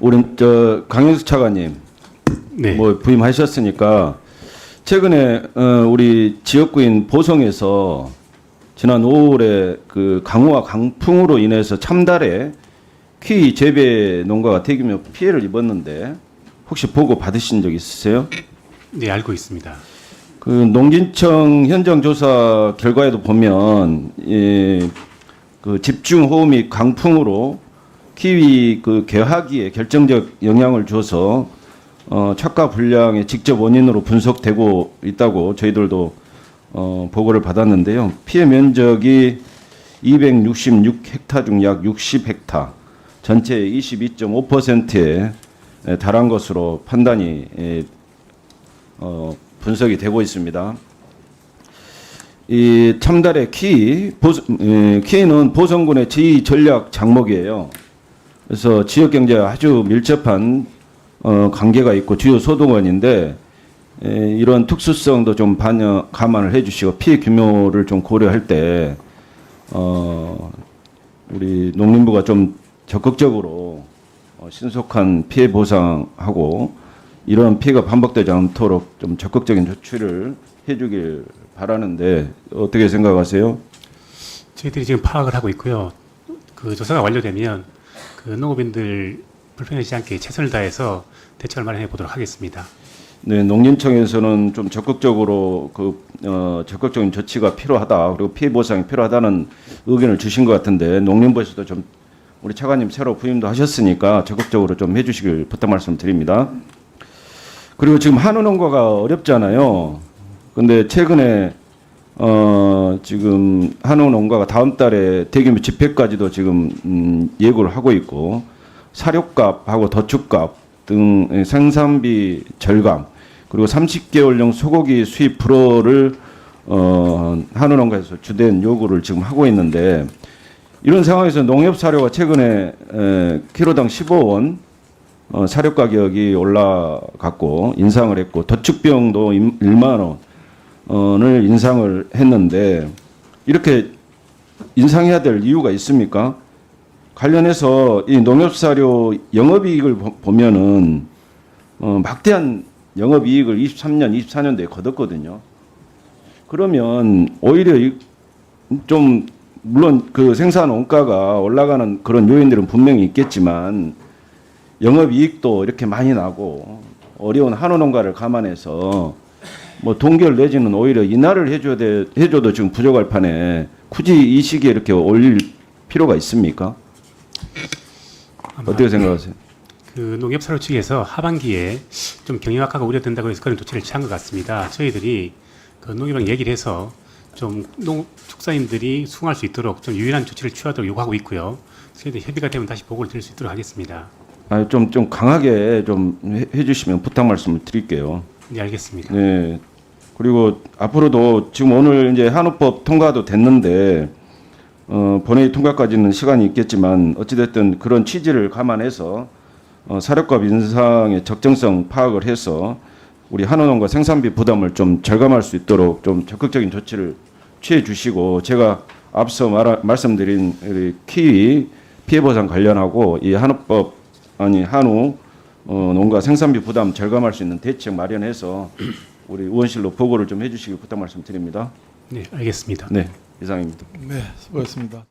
우리 저 강영수 차관님 네. 뭐 부임하셨으니까 최근에 어, 우리 지역구인 보성에서 지난 5월에 그 강우와 강풍으로 인해서 참달에 퀴 재배 농가가 대규모 피해를 입었는데 혹시 보고 받으신 적 있으세요? 네, 알고 있습니다. 그 농진청 현장 조사 결과에도 보면 예, 그 집중 호우 및 강풍으로 키위 그 개화기에 결정적 영향을 줘서 어, 착과 불량의 직접 원인으로 분석되고 있다고 저희들도 어, 보고를 받았는데요. 피해 면적이 266헥타 중 약 60헥타, 전체의 22.5%에 달한 것으로 판단이 예, 어, 분석이 되고 있습니다. 이 참달의 키, 보, 에, 키는 보성군의 지 전략 장목이에요. 그래서 지역 경제와 아주 밀접한 어, 관계가 있고 주요 소득원인데 에, 이런 특수성도 좀 반영 감안을 해주시고 피해 규모를 좀 고려할 때 어, 우리 농림부가 좀 적극적으로 어, 신속한 피해 보상하고 이런 피해가 반복되지 않도록 좀 적극적인 조치를 해주길 바라는데 어떻게 생각하세요? 저희들이 지금 파악을 하고 있고요. 그 조사가 완료되면 그 농업인들 불편하지 않게 최선을 다해서 대책을 마련해 보도록 하겠습니다. 네, 농림청에서는 좀 적극적으로 그 어, 적극적인 조치가 필요하다 그리고 피해 보상이 필요하다는 의견을 주신 것 같은데 농림부에서도 좀 우리 차관님 새로 부임도 하셨으니까 적극적으로 좀 해주시길 부탁 말씀드립니다. 그리고 지금 한우 농가가 어렵잖아요. 근데 최근에 어 지금 한우 농가가 다음 달에 대규모 집회까지도 지금 음, 예고를 하고 있고 사료값하고 더축값 등 생산비 절감 그리고 30개월령 소고기 수입 불허를 어 한우 농가에서 주된 요구를 지금 하고 있는데 이런 상황에서 농협 사료가 최근에 에, 키로당 15원 어, 사료 가격이 올라갔고 인상을 했고 더축병도 1만 원 을 인상을 했는데 이렇게 인상해야 될 이유가 있습니까? 관련해서 이 농협 사료 영업이익을 보- 보면은 어, 막대한 영업이익을 23년, 24년도에 거뒀거든요. 그러면 오히려 이- 좀 물론 그 생산 원가가 올라가는 그런 요인들은 분명히 있겠지만 영업 이익도 이렇게 많이 나고 어려운 한우 농가를 감안해서 뭐 동결 내지는 오히려 인하를 해줘야 돼 해줘도 지금 부족할 판에 굳이 이 시기에 이렇게 올릴 필요가 있습니까? 어떻게 생각하세요? 그 농협 사료 측에서 하반기에 좀 경영 악화가 우려된다고 해서 그런 조치를 취한 것 같습니다. 저희들이 그 농협이랑 얘기를 해서 좀 농, 축사인들이 수긍할 수 있도록 좀 유연한 조치를 취하도록 요구하고 있고요. 저희들 협의가 되면 다시 보고를 드릴 수 있도록 하겠습니다. 아, 좀, 좀 강하게 좀 해, 해주시면 부탁 말씀을 드릴게요. 네, 알겠습니다. 네. 그리고 앞으로도 지금 오늘 이제 한우법 통과도 됐는데 어, 본회의 통과까지는 시간이 있겠지만 어찌됐든 그런 취지를 감안해서 어, 사료값 인상의 적정성 파악을 해서 우리 한우농가 생산비 부담을 좀 절감할 수 있도록 좀 적극적인 조치를 취해 주시고 제가 앞서 말하, 말씀드린 키위 피해 보상 관련하고 이 한우법 아니 한우 어, 농가 생산비 부담 절감할 수 있는 대책 마련해서 우리 의원실로 보고를 좀 해주시기 부탁 말씀드립니다. 네, 알겠습니다. 네, 이상입니다. 네, 수고했습니다.